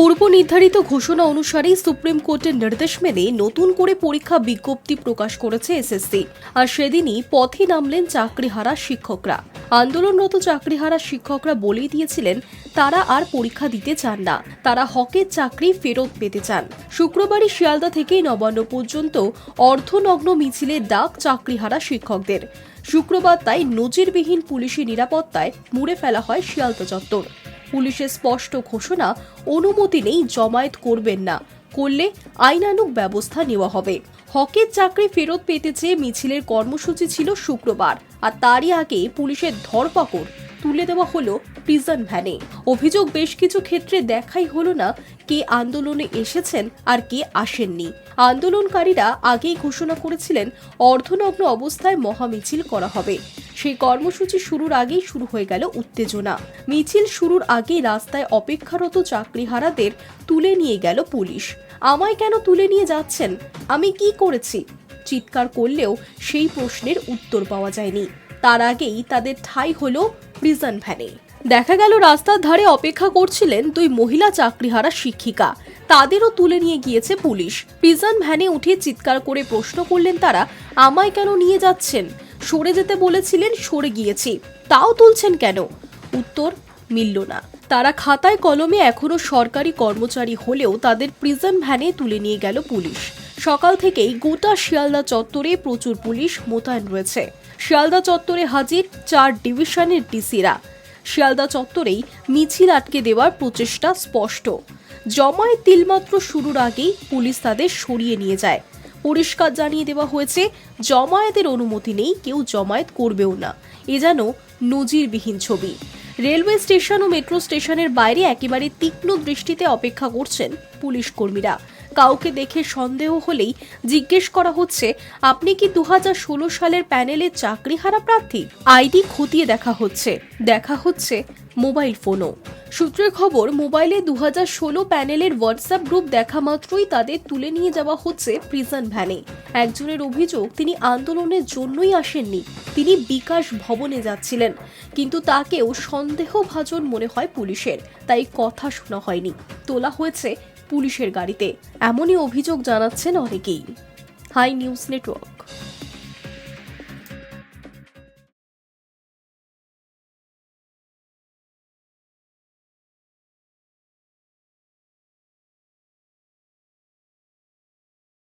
পূর্ব নির্ধারিত ঘোষণা অনুসারেই সুপ্রিম কোর্টের নির্দেশ মেনে নতুন করে পরীক্ষা বিজ্ঞপ্তি প্রকাশ করেছে এসএসসি আর সেদিনই পথে নামলেন চাকরিহারা শিক্ষকরা। আন্দোলনরত চাকরিহারা শিক্ষকরা বলেই দিয়েছিলেন, তারা আর পরীক্ষা দিতে চান না। তারা হকের চাকরি ফেরত পেতে চান। শুক্রবারই শিয়ালদা থেকে নবান্ন পর্যন্ত অর্ধনগ্ন মিছিলে ডাক চাকরিহারা শিক্ষকদের। শুক্রবার তাই নজিরবিহীন পুলিশি নিরাপত্তায় মুড়ে ফেলা হয় শিয়ালদা চত্বর। পুলিশের স্পষ্ট ঘোষণা, অনুমতি নেই, জমায়েত করবেন না। করলে আইনানুগ ব্যবস্থা নেওয়া হবে। হকের চাকরি ফেরত পেতে চেয়ে মিছিলের কর্মসূচি ছিল শুক্রবার। আর তারই আগে পুলিশের ধরপাকড় তুলে দেওয়া হলো প্রিজন ভ্যানে অভিযোগ বেশ কিছু ক্ষেত্রে দেখাই হলো না কে আন্দোলনে এসেছেন আর কে আসেননি। আন্দোলনকারীরা আগেই ঘোষণা করেছিলেন, অর্ধনগ্ন অবস্থায় মহামিছিল করা হবে। সেই কর্মসূচি শুরুর আগেই শুরু হয়ে গেল উত্তেজনা। মিছিল শুরুর আগেই রাস্তায় অপেক্ষারত চাকরিহারাদের তুলে নিয়ে গেল পুলিশ। আমায় কেন তুলে নিয়ে যাচ্ছেন? আমি কি করেছি? চিৎকার করলেও সেই প্রশ্নের উত্তর পাওয়া যায়নি। তার আগেই তাদের ঠাঁই হলো প্রিজন ভ্যানে দেখা গেল রাস্তার ধারে অপেক্ষা করছিলেন দুই মহিলা চাকরিহারা শিক্ষিকা। তাদেরও তুলে নিয়ে গিয়েছে পুলিশ। প্রিজন ভ্যানে উঠে চিৎকার করে প্রশ্ন করলেন তারা, আমায় কেন নিয়ে যাচ্ছেন? সরে যেতে বলেছিলেন, সরে গিয়েছি। তাও তুলছেন কেন? উত্তর, মিলল না। তারা খাতায় কলমে এখনও সরকারি কর্মচারী হলেও তাদের প্রিজন ভ্যানে তুলে নিয়ে গেল পুলিশ। সকাল থেকেই গোটা শিয়ালদা চত্বরে প্রচুর পুলিশ মোতায়েন রয়েছে। শিয়ালদা চত্বরে হাজির চার ডিভিশনের ডিসিরা। শিয়ালদা চত্বরেই মিছিল আটকে দেওয়ার প্রচেষ্টা স্পষ্ট। জমায় তিলমাত্র শুরুর আগেই পুলিশ তাদের সরিয়ে নিয়ে যায়। পরিষ্কার জানিয়ে দেওয়া হয়েছে, জমায়েতের অনুমতি নেই, কেউ জমায়েত করবেও না। এ যেন নজিরবিহীন ছবি। রেলওয়ে স্টেশন ও মেট্রো স্টেশনের বাইরে একেবারে তীক্ষ্ণ দৃষ্টিতে অপেক্ষা করছেন পুলিশ কর্মীরা। কাউকে দেখে সন্দেহ হলেই জিজ্ঞেস করা হচ্ছে, আপনি কি দুহাজার ষোলো সালের প্যানেলের চাকরিহারা প্রার্থী? আইডি খতিয়ে দেখা হচ্ছে। দেখা হচ্ছে মোবাইল ফোনও। সূত্রের খবর, মোবাইলে দু ষোলো প্যানেলের হোয়াটসঅ্যাপ গ্রুপ দেখা মাত্রই তাদের তুলে নিয়ে যাওয়া হচ্ছে প্রিজন ভ্যানে। একজনের অভিযোগ, তিনি আন্দোলনের জন্যই আসেননি, তিনি বিকাশ ভবনে যাচ্ছিলেন। কিন্তু তাকেও সন্দেহভাজন মনে হয় পুলিশের, তাই কথা শোনা হয়নি। তোলা হয়েছে পুলিশের গাড়িতে। এমনই অভিযোগ জানাচ্ছেন অনেকেই। High news network.